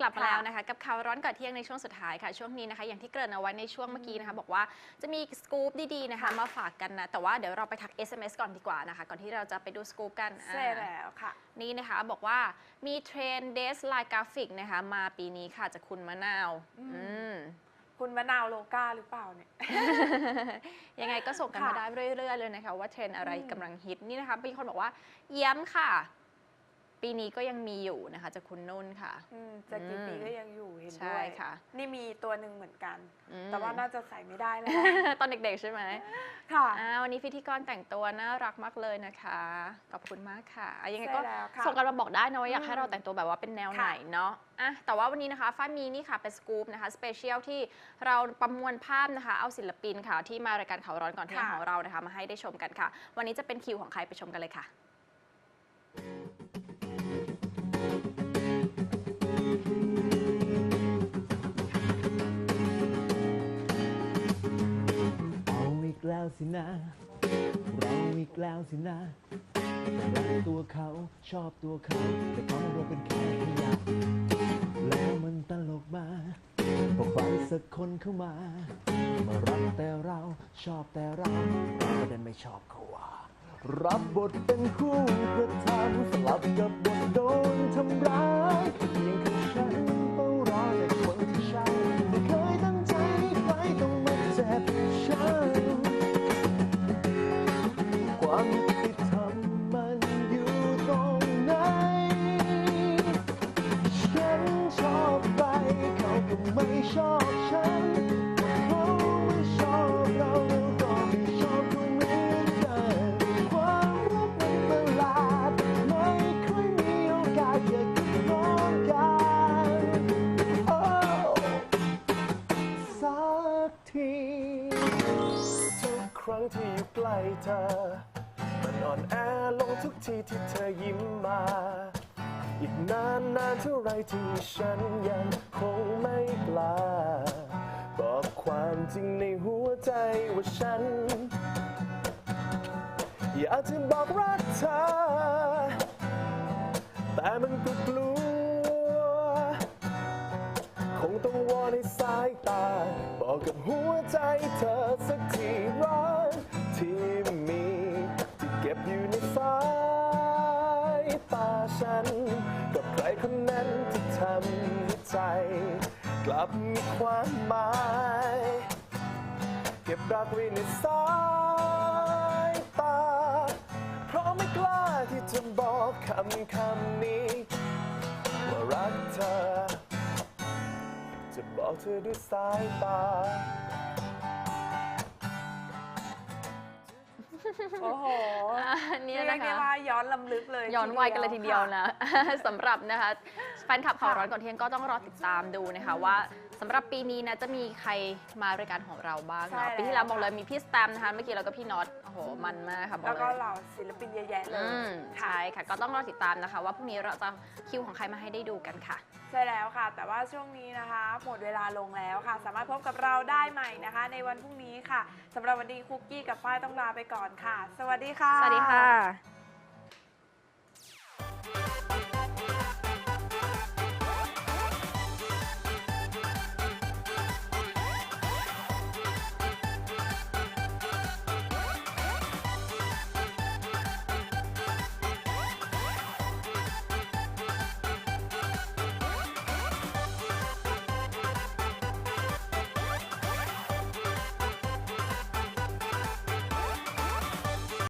กลับมาค่ะแล้วนะคะ กับข่าวร้อนก่อนเที่ยงในช่วงสุดท้ายค่ะ ช่วงนี้นะคะ อย่างที่เกริ่นเอาไว้ในช่วงเมื่อกี้นะคะ บอกว่าจะมีสกู๊ปดีๆนะคะ มาฝากกันนะ แต่ว่าเดี๋ยวเราไปทัก SMS ก่อนดีกว่านะคะ ก่อนที่เราจะไปดูสกู๊ปกันใช่อ่า แล้วค่ะ นี่นะคะบอกว่ามีเทรนด์เดสไลน์กราฟิกนะคะ มาปีนี้ค่ะจากคุณมะนาวอืม อืม คุณมะนาวโลกาหรือเปล่าเนี่ย ยังไงก็ส่งกันค่ะมาได้เรื่อย ๆ เลยนะคะ ว่าเทรนด์อะไรอืม กำลังฮิตนี่นะคะมีคนบอกว่าเยี่ยมค่ะ ปีนี้ก็ยังมีอยู่นะคะจากคุณนุ่นค่ะ อืมจะกี่อืมปีก็ยังอยู่เห็นใช่ด้วยค่ะ นี่มีตัวหนึ่งเหมือนกัน อืม แต่ว่าน่าจะใส่ไม่ได้แล้ว ตอนเด็กๆใช่ไหมค่ะ อ่าวันนี้พิธีกรแต่งตัวน่ารักมากเลยนะคะ ขอบคุณมากค่ะอะยังไงก็ใช่แล้วค่ะส่งกันมาบอกได้นะว่าอยากให้อืมเราแต่งตัวแบบว่าเป็นแนวค่ะไหนเนาะอะแต่ว่าวันนี้นะคะฟ้ามีนี่ค่ะเป็นสกู๊ปนะคะสเปเชียลที่เราประมวลภาพนะคะ เอาศิลปินค่ะ ที่มารายการข่าวร้อนก่อนเที่ยงค่ะของเรานะคะ มาให้ได้ชมกันค่ะ วันนี้จะเป็นคิวของใครไปชมกันเลยค่ะ แล้วสินะ เราอีกแล้วสินะรักตัวเขาชอบตัวเขา แต่เขาเราเป็นแค่ขยะแล้วมันตลกมาพอใครสักคนเข้ามา มารักแต่เราชอบแต่เราเราดันไม่ชอบเขาว่ารับบทเป็นคู่กระทำสลับกับบทโดนทำร้ายเพียง ครั้งที่อยู่ใกล้เธอ มันอ่อนแอลงทุกทีที่เธอยิ้มมา อีกนานนานเท่าไรที่ฉันยังคงไม่กล้าบอกความจริงในหัวใจว่าฉัน อยากจะบอกรักเธอ แต่มันก็กลัว คงต้องวอนให้สายตา บอกกับหัวใจเธอสักทีรักำใจ กลับมีความหมาย เก็บรักไว้ในสายตา เพราะไม่กล้าที่จะบอกคำคำนี้ ว่ารักเธอ จะบอกเธอด้วยสายตา โอ้โหอ่านี่เรียกนะได้คะ ว่าย้อนลำลึกเลยย้อนวัยกันเลยทีเดียวค่นะ สำหรับนะคะแฟนคลับข่าวร้อนก่อนเที่ยงก็ต้องรอติดตามดูนะคะว่าสำหรับปีนี้นะจะมีใครมารายการของเราบ้างใช่เนาะแล้วปีที่แล้วบอกเลยมีพี่สแตมป์นะคะเมื่อกี้เราก็พี่น็อตโอ้โหมันมากค่ะบอกแล้วเลก็ยเหล่าศิลปินเยอะแยะเลอืยมค่ะ ใช่ค่ะก็ต้องรอติดตามนะคะ ว่าพรุ่งนี้เราจะคิวของใครมาให้ได้ดูกันค่ะ ใช่แล้วค่ะ แต่ว่าช่วงนี้นะคะ หมดเวลาลงแล้วค่ะ สามารถพบกับเราได้ใหม่นะคะ ในวันพรุ่งนี้ค่ะสำหรับวันนี้คุกกี้กับฝ้ายต้องลาไปก่อนค่ะ สวัสดีค่ะ สวัสดีค่ะ